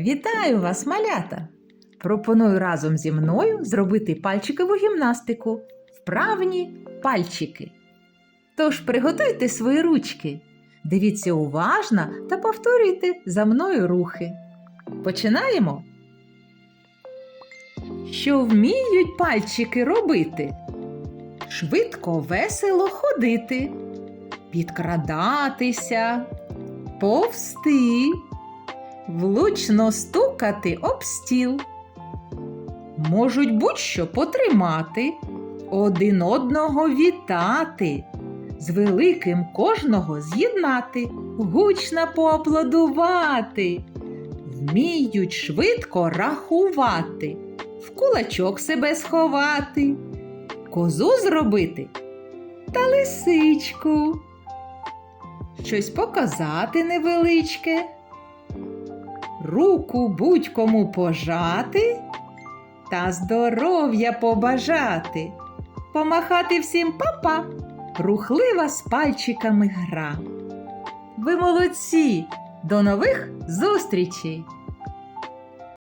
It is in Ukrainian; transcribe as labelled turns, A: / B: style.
A: Вітаю вас, малята! Пропоную разом зі мною зробити пальчикову гімнастику. Вправні пальчики. Тож приготуйте свої ручки. Дивіться уважно та повторюйте за мною рухи. Починаємо. Що вміють пальчики робити? Швидко, весело ходити, підкрадатися, повсти, влучно стукати об стіл. Можуть будь-що потримати, один одного вітати, з великим кожного з'єднати, гучно поаплодувати, вміють швидко рахувати, в кулачок себе сховати, козу зробити та лисичку, щось показати невеличке, руку будь-кому пожати та здоров'я побажати, помахати всім папа, рухлива з пальчиками гра. Ви молодці! До нових зустрічей!